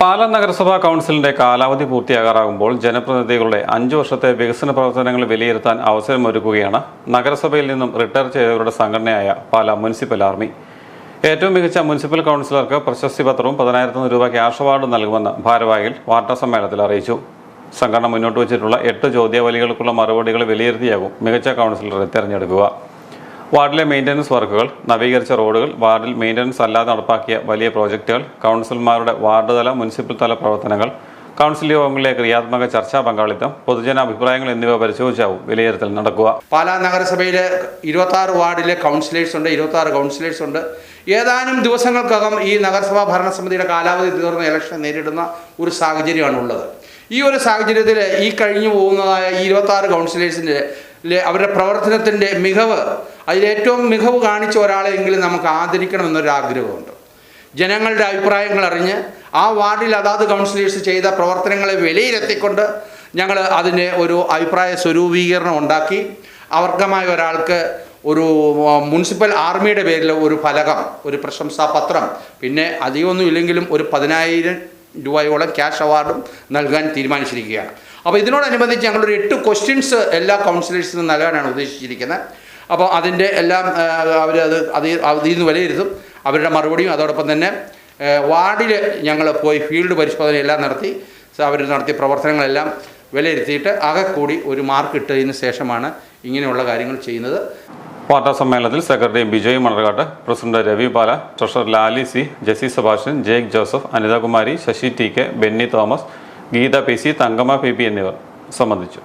പാലാ നഗരസഭാ കൗൺസിലിന്റെ കാലാവധി പൂർത്തിയാകാറാകുമ്പോൾ ജനപ്രതിനിധികളുടെ അഞ്ചു വർഷത്തെ വികസന പ്രവർത്തനങ്ങൾ വിലയിരുത്താൻ അവസരമൊരുക്കുകയാണ് നഗരസഭയിൽ നിന്നും റിട്ടയർ ചെയ്തവരുടെ സംഘടനയായ പാലാ മുനിസിപ്പൽ ആർമി. ഏറ്റവും മികച്ച മുനിസിപ്പൽ കൗൺസിലർക്ക് പ്രശസ്തി പത്രവും പതിനായിരത്തി രൂപ ക്യാഷ് അവാർഡും നൽകുമെന്ന് ഭാരവാഹികൾ വാർത്താ സമ്മേളനത്തിൽ അറിയിച്ചു. സംഘടന മുന്നോട്ട് വച്ചിട്ടുള്ള എട്ട് ചോദ്യാവലികൾക്കുള്ള മറുപടികൾ വിലയിരുത്തിയാകും മികച്ച കൗൺസിലറെ തിരഞ്ഞെടുക്കുക. വാർഡിലെ മെയിന്റനൻസ് വർക്കുകൾ നവീകരിച്ച റോഡുകൾ വാർഡിൽ മെയിന്റനൻസ് അല്ലാതെ നടപ്പാക്കിയ വലിയ പ്രോജക്റ്റുകൾ കൗൺസിലർമാരുടെ വാർഡ് തല മുനിസിപ്പൽ തല പ്രവർത്തനങ്ങൾ കൗൺസിൽ യോഗങ്ങളിലെ ക്രിയാത്മക ചർച്ചാ പങ്കാളിത്തം പൊതുജന അഭിപ്രായങ്ങൾ എന്നിവ പരിശോധിച്ചാവും വിലയിരുത്തൽ നടക്കുക. പാലാ നഗരസഭയിലെ ഇരുപത്തി ആറ് വാർഡിലെ കൗൺസിലേഴ്സ് ഉണ്ട് ഇരുപത്തി ആറ് കൗൺസിലേഴ്സ് ഉണ്ട്. ഏതാനും ദിവസങ്ങൾക്കകം ഈ നഗരസഭാ ഭരണസമിതിയുടെ കാലാവധി തീർന്ന ഇലക്ഷൻ നേരിടുന്ന ഒരു സാഹചര്യമാണുള്ളത്. ഈ ഒരു സാഹചര്യത്തിൽ ഈ കഴിഞ്ഞു പോകുന്നതായ ഈ ഇരുപത്തി ആറ് കൗൺസിലേഴ്സിന്റെ അവരുടെ പ്രവർത്തനത്തിന്റെ മികവ് അതിലേറ്റവും മികവ് കാണിച്ച ഒരാളെങ്കിലും നമുക്ക് ആദരിക്കണമെന്നൊരു ആഗ്രഹമുണ്ട്. ജനങ്ങളുടെ അഭിപ്രായങ്ങൾ അറിഞ്ഞ് ആ വാർഡിൽ അതാത് കൗൺസിലേഴ്സ് ചെയ്ത പ്രവർത്തനങ്ങളെ വിലയിരുത്തിക്കൊണ്ട് ഞങ്ങൾ അതിന് ഒരു അഭിപ്രായ സ്വരൂപീകരണം ഉണ്ടാക്കി. അവർഗമായ ഒരാൾക്ക് ഒരു മുനിസിപ്പൽ ആർമിയുടെ പേരിൽ ഒരു ഫലകം ഒരു പ്രശംസാ പത്രം പിന്നെ അധികമൊന്നും ഇല്ലെങ്കിലും ഒരു പതിനായിരം രൂപയോളം ക്യാഷ് അവാർഡും നൽകാൻ തീരുമാനിച്ചിരിക്കുകയാണ്. അപ്പോൾ ഇതിനോടനുബന്ധിച്ച് ഞങ്ങളൊരു എട്ട് ക്വസ്റ്റ്യൻസ് എല്ലാ കൗൺസിലേഴ്സിനും നൽകാനാണ് ഉദ്ദേശിച്ചിരിക്കുന്നത്. അപ്പോൾ അതിന്റെ എല്ലാം അവർ അത് അത് അതിൽ നിന്ന് വിലയിരുത്തും. അവരുടെ മറുപടിയും അതോടൊപ്പം തന്നെ വാർഡിൽ ഞങ്ങൾ പോയി ഫീൽഡ് പരിശോധന എല്ലാം നടത്തി. അവർ നടത്തിയ പ്രവർത്തനങ്ങളെല്ലാം വിലയിരുത്തിയിട്ട് ആകെ കൂടി ഒരു മാർക്ക് ഇട്ടതിന് ശേഷമാണ് ഇങ്ങനെയുള്ള കാര്യങ്ങൾ ചെയ്യുന്നത്. വാർത്താ സമ്മേളനത്തിൽ secretary Bijoy Manarcad president Ravi Pala treasurer Lali C Jessy Subhashan Jake Joseph Anithakumari Sasi T K Benny Thomas Geetha P C Thankamma P P എന്നിവർ സംബന്ധിച്ചു.